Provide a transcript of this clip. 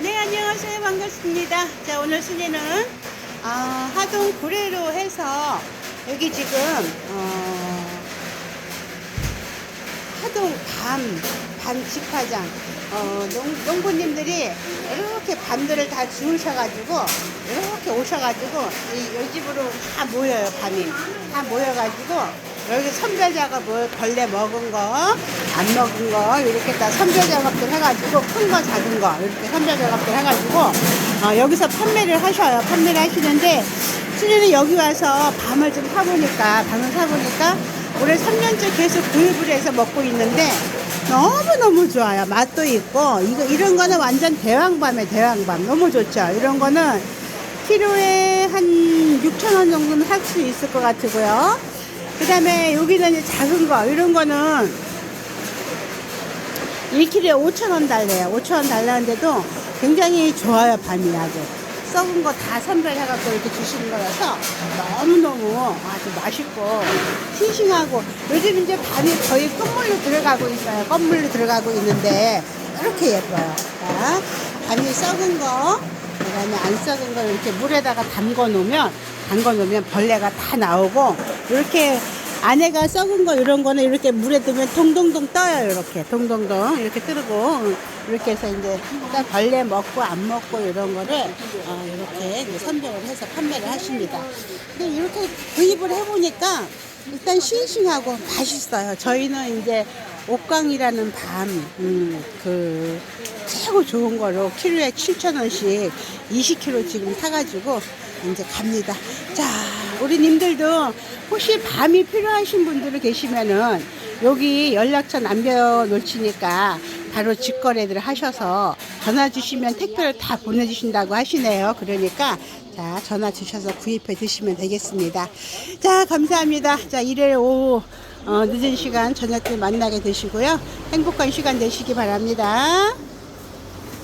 네, 안녕하세요. 반갑습니다. 자, 오늘 순위는, 아, 하동 구례로 해서, 여기 지금, 어, 하동 밤, 밤 집화장, 어, 농, 농부님들이 이렇게 밤들을 다 주우셔가지고, 이렇게 오셔가지고, 이, 이 집으로 다 모여요, 밤이. 다 모여가지고, 여기 선별 작업을 벌레 먹은 거, 안 먹은 거, 이렇게 다 선별 작업들 해가지고, 큰 거, 작은 거, 이렇게 선별 작업들 해가지고, 어, 여기서 판매를 하셔요. 판매를 하시는데, 실은 여기 와서 밤을 좀 사보니까, 밤을 사보니까, 올해 3년째 계속 구입을 해서 먹고 있는데, 너무너무 좋아요. 맛도 있고, 이거, 이런 거는 완전 대왕밤에 대왕밤. 너무 좋죠. 이런 거는 키로에 한 6,000원 정도는 살 수 있을 것 같고요. 그 다음에 여기는 이제 작은 거, 이런 거는 1kg에 5,000원 달래요. 5,000원 달라는데도 굉장히 좋아요, 밤이 아주. 썩은 거 다 선별해갖고 이렇게 주시는 거라서 너무너무 아주 맛있고 싱싱하고 요즘 이제 밤이 거의 껌물로 들어가고 있어요. 껌물로 들어가고 있는데 이렇게 예뻐요. 자, 밤이 썩은 거, 그 다음에 안 썩은 거 이렇게 물에다가 담궈 놓으면, 담궈 놓으면 벌레가 다 나오고, 이렇게 안에가 썩은 거 이런 거는 이렇게 물에 두면 동동동 떠요 이렇게 동동동 이렇게 뜨고 이렇게 해서 이제 일단 벌레 먹고 안 먹고 이런 거를 어, 이렇게 선별을 해서 판매를 하십니다. 근데 이렇게 구입을 해보니까 일단 싱싱하고 맛있어요. 저희는 이제 옥강이라는 밤, 음, 그, 최고 좋은 거로 키로에 7,000원씩 20kg 지금 사가지고 이제 갑니다. 자, 우리 님들도 혹시 밤이 필요하신 분들이 계시면은 여기 연락처 남겨놓치니까 바로 직거래를 하셔서 전화 주시면 택배를 다 보내주신다고 하시네요. 그러니까 자, 전화 주셔서 구입해 드시면 되겠습니다. 자, 감사합니다. 자, 일요일 오후 어, 늦은 시간 저녁 때 만나게 되시고요. 행복한 시간 되시기 바랍니다.